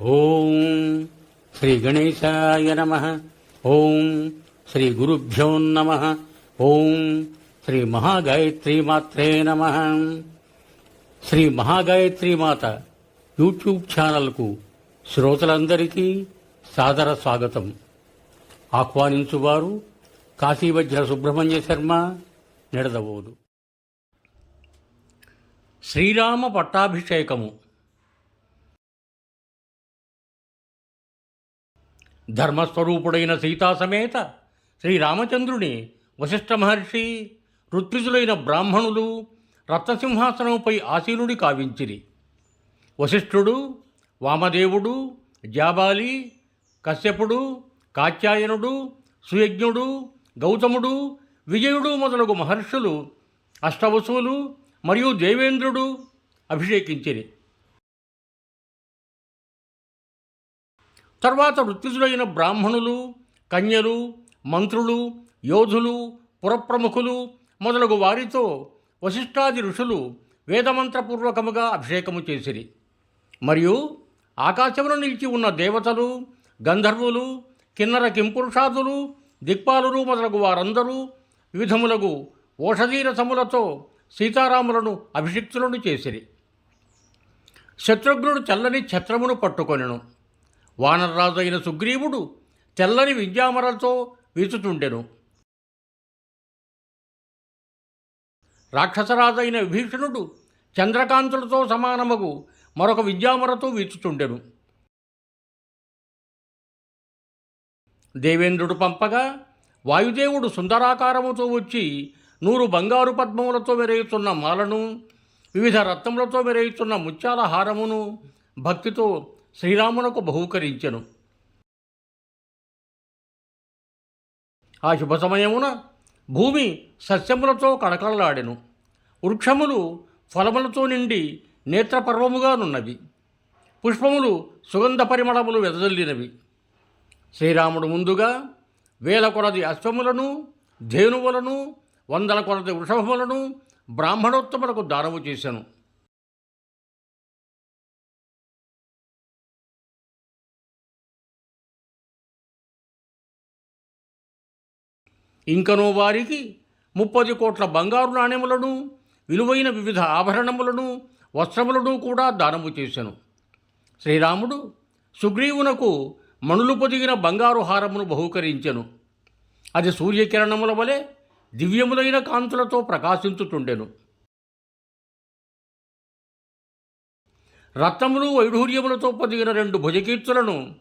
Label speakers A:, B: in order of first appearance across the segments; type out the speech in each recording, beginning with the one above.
A: ఓం శ్రీ గణేశాయ నమ. ఓం శ్రీ గురుభ్యో నమ. ఓం శ్రీ మహాగాయత్రి మాత్రే నమ. శ్రీ మహాగాయత్రి మాత యూట్యూబ్ ఛానల్కు శ్రోతలందరికీ సాదర స్వాగతం. ఆహ్వానించువారు కాశీవజ్ర సుబ్రహ్మణ్య శర్మ నిడదవోదు. శ్రీరామ పట్టాభిషేకము. ధర్మస్వరూపుడైన సీతా సమేత శ్రీరామచంద్రుని వశిష్ఠ మహర్షి ఋత్విజులైన బ్రాహ్మణులు రత్నసింహాసనంపై ఆసీనుడి కావించిరి. వశిష్ఠుడు వామదేవుడు జాబాలి కశ్యపుడు కాత్యాయనుడు సుయజ్ఞుడు గౌతముడు విజయుడు మొదలగు మహర్షులు అష్టవసువులు మరియు దేవేంద్రుడు అభిషేకించిరి. తర్వాత ఋత్విజులైన బ్రాహ్మణులు కన్యలు మంత్రులు యోధులు పురప్రముఖులు మొదలగు వారితో వశిష్ఠాది ఋషులు వేదమంత్రపూర్వకముగా అభిషేకము చేసిరి. మరియు ఆకాశమును నిలిచి ఉన్న దేవతలు గంధర్వులు కిన్నర కింపురుషాదులు దిక్పాలురు మొదలగు వారందరూ వివిధములగు ఓషధీరసములతో సీతారాములను అభిషిక్తులను చేసిరి. శత్రుఘ్నుడు చల్లని ఛత్రమును పట్టుకొనెను. వానరరాజు అయిన సుగ్రీవుడు తెల్లని విద్యామరలతో వీచుతుండెను రాక్షసరాజు అయిన విభీషణుడు చంద్రకాంతులతో సమానమగు మరొక విద్యామరతో వీచుతుండెను దేవేంద్రుడు పంపగా వాయుదేవుడు సుందరాకారముతో వచ్చి నూరు బంగారు పద్మములతో మెరేయుతున్న మాలను వివిధ రత్నములతో మెరేయుతున్న ముత్యాల హారమును భక్తితో శ్రీరామునకు బహూకరించెను. ఆ శుభ సమయమున భూమి సస్యములతో కడకళలాడెను వృక్షములు ఫలములతో నిండి నేత్రపర్వముగానున్నవి. పుష్పములు సుగంధ పరిమళములు వెదజల్లినవి. శ్రీరాముడు ముందుగా వేల కొలది అశ్వములను ధేనువులను వందల కొలది వృషభములను బ్రాహ్మణోత్తములకు దానము చేశాను ఇంకనో వారికి ముప్పది కోట్ల బంగారు నాణెములను విలువైన వివిధ ఆభరణములను వస్త్రములను కూడా దానము చేశాను శ్రీరాముడు సుగ్రీవునకు మణులు పొదిగిన బంగారు హారమును బహూకరించెను. అది సూర్యకిరణముల వలె దివ్యములైన కాంతులతో ప్రకాశించుతుండెను రత్నములు వైఢూర్యములతో పొదిగిన రెండు భుజకీర్తులను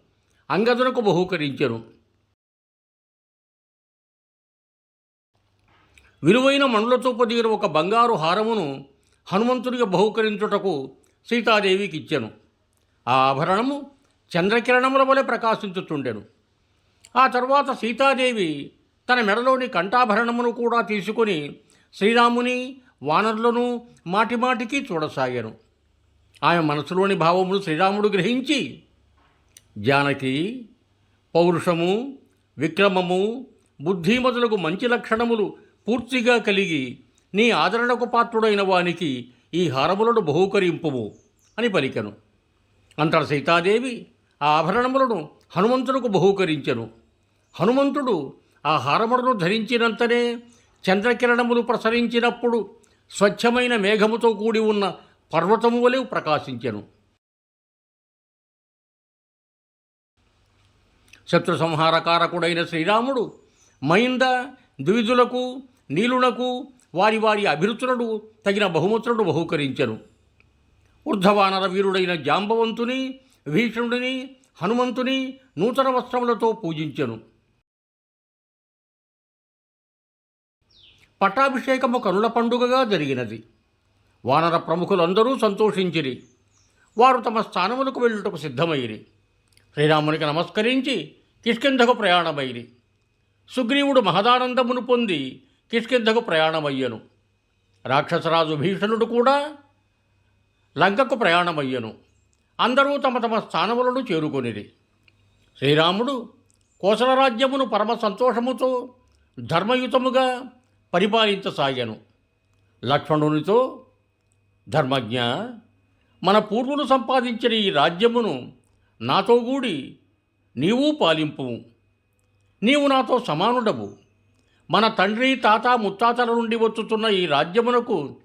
A: అంగదునకు బహూకరించెను. విలువైన మణులతో పొదిగిన ఒక బంగారు హారమును హనుమంతుడికి బహుకరించుటకు సీతాదేవికి ఇచ్చెను. ఆ ఆభరణము చంద్రకిరణముల వలె ప్రకాశించుతుండెను ఆ తరువాత సీతాదేవి తన మెడలోని కంఠాభరణమును కూడా తీసుకొని శ్రీరాముని వానరులను మాటిమాటికి చూడసాగాను. ఆమె మనసులోని భావమును శ్రీరాముడు గ్రహించి జానకి పౌరుషము విక్రమము బుద్ధి మొదలగు మంచి లక్షణములు పూర్తిగా కలిగి నీ ఆదరణకు పాత్రుడైన వానికి ఈ హారములను బహూకరింపుము అని పలికెను. అంతట సీతాదేవి ఆ ఆభరణములను హనుమంతుడుకు బహూకరించెను. హనుమంతుడు ఆ హారములను ధరించినంతనే చంద్రకిరణములు ప్రసరించినప్పుడు స్వచ్ఛమైన మేఘముతో కూడి ఉన్న పర్వతము వలె ప్రకాశించెను. శత్రు సంహారకారకుడైన శ్రీరాముడు మైంద ద్విజులకు నీలునకు వారి వారి అభిరుచులను తగిన బహుమతులను బహూకరించెను. ఊర్ధవానర వీరుడైన జాంబవంతుని భీషణుడిని హనుమంతుని నూతన వస్త్రములతో పూజించెను. పట్టాభిషేకము కనుల పండుగగా జరిగినది. వానర ప్రముఖులందరూ సంతోషించిరి. వారు తమ స్థానములకు వెళ్ళుటకు సిద్ధమైరి. శ్రీరామునికి నమస్కరించి కిష్కింధకు ప్రయాణమైరి. సుగ్రీవుడు మహదానందమును పొంది కిష్కింధకు ప్రయాణమయ్యను. రాక్షసరాజు భీషణుడు కూడా లంకకు ప్రయాణమయ్యను. అందరూ తమ తమ స్థానములను చేరుకొనిది శ్రీరాముడు కోసల రాజ్యమును పరమ సంతోషముతో ధర్మయుతముగా పరిపాలించసాగాను. లక్ష్మణునితో ధర్మజ్ఞ మన పూర్వులు సంపాదించిన ఈ రాజ్యమును నాతో కూడి నీవు పాలింపు నీవు నాతో సమానుడవు. మన తండ్రి తాత ముత్తాతల నుండి వచ్చుతున్న ఈ రాజ్యమునకు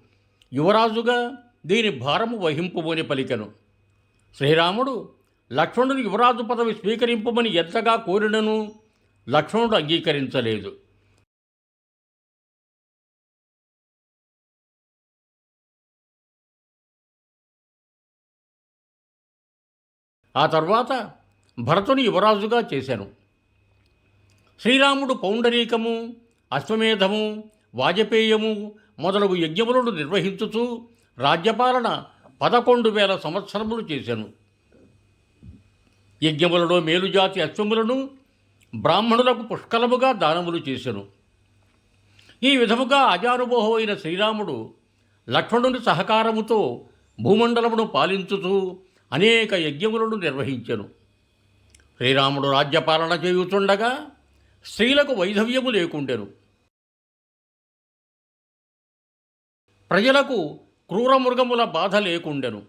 A: యువరాజుగా దీని భారము వహింపుమని పలికెను. శ్రీరాముడు లక్ష్మణుడు యువరాజు పదవి స్వీకరింపమని ఎంతగా కోరినను లక్ష్మణుడు అంగీకరించలేదు. ఆ తర్వాత భరతుని యువరాజుగా చేశాను. శ్రీరాముడు పౌండరీకము అశ్వమేధము వాజపేయము మొదలగు యజ్ఞములను నిర్వహించుచూ రాజ్యపాలన పదకొండు వేల సంవత్సరములు చేశాను యజ్ఞములలో మేలుజాతి అశ్వములను బ్రాహ్మణులకు పుష్కలముగా దానములు చేశాను ఈ విధముగా అజానుభవమైన శ్రీరాముడు లక్ష్మణుని సహకారముతో భూమండలమును పాలించుతూ అనేక యజ్ఞములను నిర్వహించెను. శ్రీరాముడు రాజ్యపాలన చేయుచుండగా స్త్రీలకు వైధవ్యము లేకుండెను. ప్రజలకు క్రూర మృగముల బాధ లేకుండెను.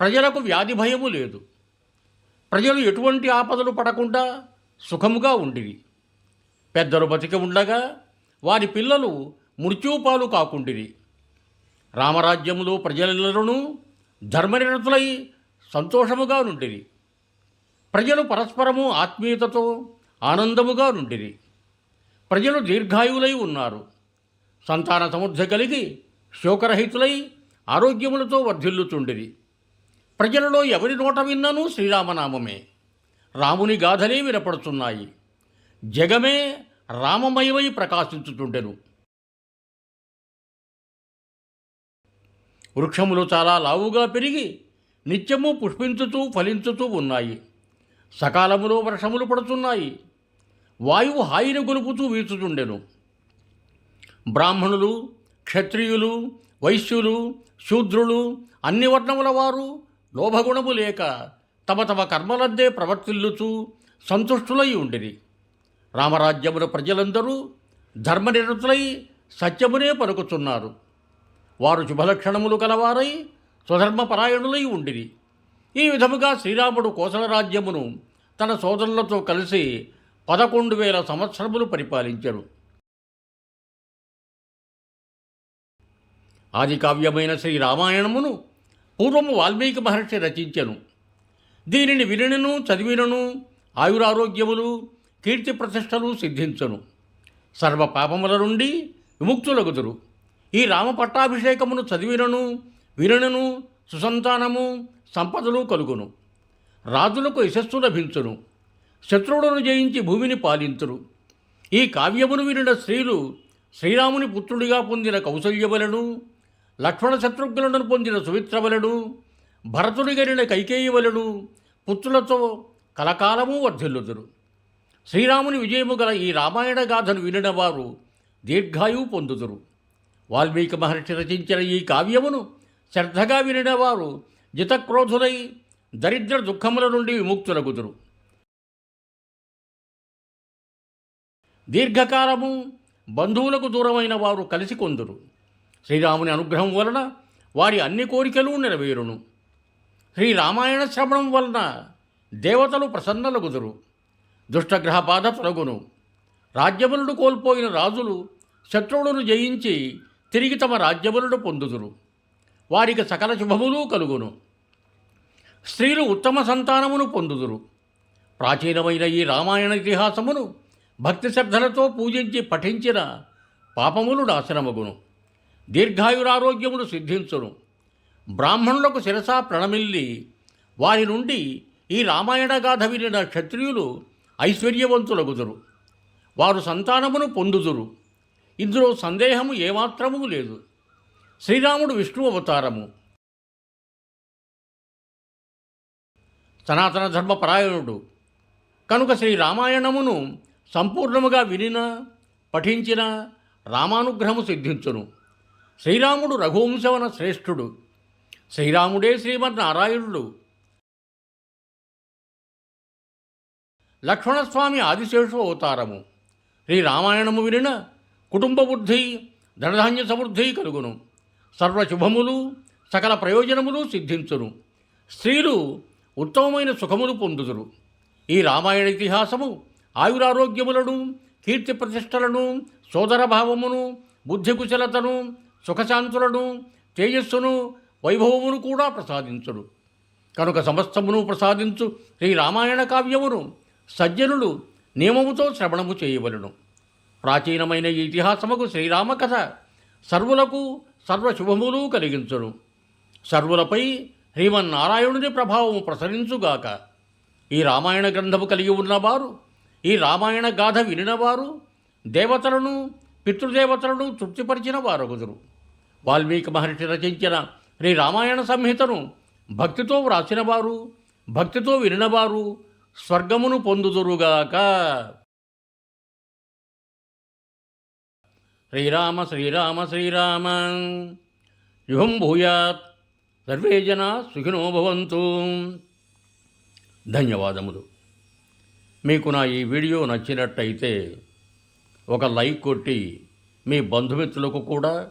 A: ప్రజలకు వ్యాధి భయము లేదు. ప్రజలు ఎటువంటి ఆపదలు పడకుండా సుఖముగా ఉండిరి. పెద్దలు బతికి ఉండగా వారి పిల్లలు మృత్యుపాలు కాకుండిరి. రామరాజ్యములో ప్రజలను ధర్మనిరతులై సంతోషముగా నుండిరి. ప్రజలు పరస్పరము ఆత్మీయతతో ఆనందముగా నుండిరి. ప్రజలు దీర్ఘాయువులై ఉన్నారు. సంతాన సమృద్ధి కలిగి శోకరహితులై ఆరోగ్యములతో వర్ధిల్లుతుండిరి ప్రజలలో ఎవరి నోట విన్ననూ శ్రీరామనామమే. రాముని గాథలే వినపడుతున్నాయి జగమే రామమయమై ప్రకాశించుచుండెను. వృక్షములు చాలా లావుగా పెరిగి నిత్యము పుష్పించుతూ ఫలించుతూ ఉన్నాయి. సకాలములో వర్షములు పడుతున్నాయి. వాయువు హాయిని గొలుపుతూ వీచుతుండెను బ్రాహ్మణులు క్షత్రియులు వైశ్యులు శూద్రులు అన్ని వర్ణముల వారు లోభగుణము లేక తమ తమ కర్మలద్దే ప్రవర్తిల్లుచూ సంతుష్టులై ఉండిరి. రామరాజ్యముల ప్రజలందరూ ధర్మనిరతులై సత్యమునే పలుకుతున్నారు వారు శుభలక్షణములు కలవారై స్వధర్మపరాయణులై ఉండిరి. ఈ విధముగా శ్రీరాముడు కోసల రాజ్యమును తన సోదరులతో కలిసి పదకొండు వేల సంవత్సరములు పరిపాలించరు ఆది కావ్యమైన శ్రీ రామాయణమును పూర్వము వాల్మీకి మహర్షి రచించెను. దీనిని వినను చదివినను ఆయురారోగ్యములు కీర్తి ప్రతిష్టలు సిద్ధించను. సర్వ పాపముల నుండి విముక్తులగుదురు. ఈ రామ పట్టాభిషేకమును చదివినను వినను సుసంతానము సంపదలు కలుగును. రాజులకు యశస్సు లభించును. శత్రువులను జయించి భూమిని పాలింతురు. ఈ కావ్యమును వినిన స్త్రీలు శ్రీరాముని పుత్రుడిగా పొందిన కౌశల్యములను లక్ష్మణ శత్రుఘ్నులను పొందిన సుమిత్రవలను భరతుడి గరిన కైకేయవలుడు పుత్రులతో కలకాలము వర్ధిల్లుదురు. శ్రీరాముని విజయము గల ఈ రామాయణ గాథను వినిన వారు దీర్ఘాయువు పొందుదురు. వాల్మీకి మహర్షి రచించిన ఈ కావ్యమును శ్రద్ధగా వినిన వారు జితక్రోధులై దరిద్ర దుఃఖముల నుండి విముక్తులగుదురు. దీర్ఘకాలము బంధువులకు దూరమైన వారు కలిసి కొందురు. శ్రీరాముని అనుగ్రహం వలన వారి అన్ని కోరికలు నెరవేరును. శ్రీరామాయణ శ్రవణం వలన దేవతలు ప్రసన్నలగుదురు దుష్టగ్రహ బాధ తొలగును. రాజ్యములను కోల్పోయిన రాజులు శత్రువులను జయించి తిరిగి తమ రాజ్యములను పొందుదురు. వారికి సకల శుభములు కలుగును. స్త్రీలు ఉత్తమ సంతానమును పొందుదురు. ప్రాచీనమైన ఈ రామాయణ ఇతిహాసమును భక్తి శ్రద్ధలతో పూజించి పఠించిన పాపములు నాశనమగును. దీర్ఘాయురారోగ్యములు సిద్ధించును. బ్రాహ్మణులకు శిరసా ప్రణమిల్లి వారి నుండి ఈ రామాయణ గాథ వినిన క్షత్రియులు ఐశ్వర్యవంతులగుదురు. వారు సంతానమును పొందుదురు. ఇందులో సందేహము ఏమాత్రము లేదు. శ్రీరాముడు విష్ణు అవతారము. సనాతన ధర్మపరాయణుడు కనుక శ్రీ రామాయణమును సంపూర్ణముగా వినిన పఠించిన రామానుగ్రహము సిద్ధించును. శ్రీరాముడు రఘువంశవన శ్రేష్ఠుడు. శ్రీరాముడే శ్రీమన్నారాయణుడు. లక్ష్మణస్వామి ఆదిశేషు అవతారము శ్రీ రామాయణము వినిన కుటుంబ బుద్ధి ధనధాన్య సమృద్ధి కలుగును. సర్వశుభములు సకల ప్రయోజనములు సిద్ధించును. స్త్రీలు ఉత్తమమైన సుఖములు పొందుదురు. ఈ రామాయణ ఇతిహాసము ఆయురారోగ్యములను కీర్తి ప్రతిష్టలను సోదరభావమును బుద్ధి కుశలతను సుఖశాంతులను తేజస్సును వైభవమును కూడా ప్రసాదించుడు. కనుక సమస్తమును ప్రసాదించు శ్రీ రామాయణ కావ్యమును సజ్జనులు నియమముతో శ్రవణము చేయవలను. ప్రాచీనమైన ఈ ఇతిహాసముకు శ్రీరామ కథ సర్వులకు సర్వశుభములు కలిగించును. సర్వులపై శ్రీమన్నారాయణుని ప్రభావము ప్రసరించుగాక. ఈ రామాయణ గ్రంథము కలిగి ఉన్నవారు ఈ రామాయణ గాథ వినినవారు దేవతలను పితృదేవతలను తృప్తిపరిచిన వారొగుదురు. వాల్మీకి మహర్షి రచించిన శ్రీ రామాయణ సంహితను భక్తితో వ్రాసినవారు భక్తితో వినినవారు స్వర్గమును పొందుదురుగాక. శ్రీరామ శ్రీరామ శ్రీరామ. యుహం భూయాత్. సర్వే జనా సుఖినో భవంతు. ధన్యవాదములు. మీకు నా ఈ వీడియో నచ్చినట్టయితే ఒక లైక్ కొట్టి మీ బంధుమిత్రులకు కూడా